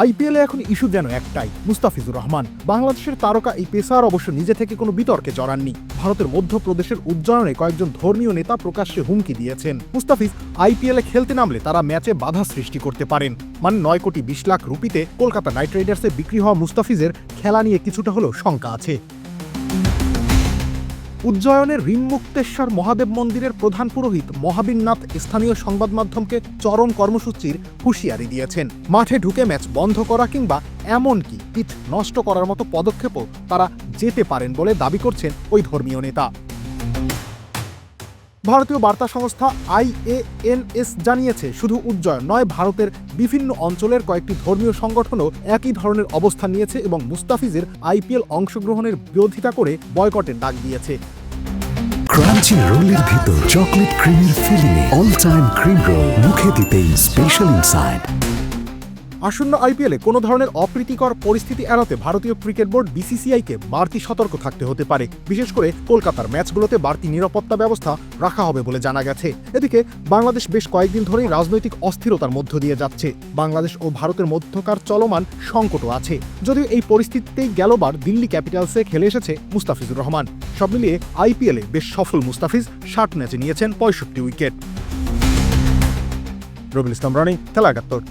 আইপিএলে এখন ইস্যু যেন একটাই, মুস্তাফিজুর রহমান। বাংলাদেশের তারকা এই পেশার অবশ্য নিজে থেকে কোনো বিতর্কে জড়াননি। ভারতের মধ্যপ্রদেশের উজ্জয়নে কয়েকজন ধর্মীয় নেতা প্রকাশ্যে হুমকি দিয়েছেন। মুস্তাফিজ আইপিএলে খেলতে নামলে তারা ম্যাচে বাধা সৃষ্টি করতে পারেন। মানে নয় কোটি বিশ লাখ রুপিতে কলকাতা নাইট রাইডার্সে বিক্রি হওয়া মুস্তাফিজের খেলা নিয়ে কিছুটা হলেও শঙ্কা আছে। উজ্জয়নের ঋণমুক্তেশ্বর মহাদেব মন্দিরের প্রধান পুরোহিত মহাবীরনাথ স্থানীয় সংবাদ মাধ্যমকে চরম কর্মসূচির হুঁশিয়ারি দিয়েছেন। মাঠে ঢুকে ম্যাচ বন্ধ করা কিংবা এমনকি পিচ নষ্ট করার মতো পদক্ষেপও তারা যেতে পারেন বলে দাবি করছেন ওই ধর্মীয় নেতা। ভারতীয় বার্তা সংস্থা আইএএনএস জানিয়েছে, শুধু উজ্জয়ন নয়, ভারতের বিভিন্ন অঞ্চলের কয়েকটি ধর্মীয় সংগঠনও একই ধরনের অবস্থান নিয়েছে এবং মুস্তাফিজের আইপিএল অংশগ্রহণের বিরোধিতা করে বয়কটের ডাক দিয়েছে। ক্রাঞ্চি রোলের ভিতর চকলেট ক্রিমের ফিলিংয়ে অল টাইম ক্রিম রোল মুখে দিতেই স্পেশাল ইনসাইড আসন্ন আইপিএলে কোনো ধরনের অপ্রীতিকর পরিস্থিতি এড়াতে ভারতীয় ক্রিকেট বোর্ড বিসিসিআইকে বাড়তি সতর্ক থাকতে হতে পারে। বিশেষ করে কলকাতার ম্যাচগুলোতে বাড়তি নিরাপত্তা ব্যবস্থা রাখা হবে বলে জানা গেছে। এদিকে বাংলাদেশ বেশ কয়েকদিন ধরেই রাজনৈতিক অস্থিরতার মধ্য দিয়ে যাচ্ছে। বাংলাদেশ ও ভারতের মধ্যকার চলমান সংকটও আছে। যদিও এই পরিস্থিতিতেই গেলবার দিল্লি ক্যাপিটালসে খেলে এসেছে মুস্তাফিজুর রহমান। সব মিলিয়ে আইপিএলে বেশ সফল মুস্তাফিজ ষাট ম্যাচে নিয়েছেন পঁয়ষট্টি উইকেট। রবিল ইসলাম রানি, খেলা একাত্তর।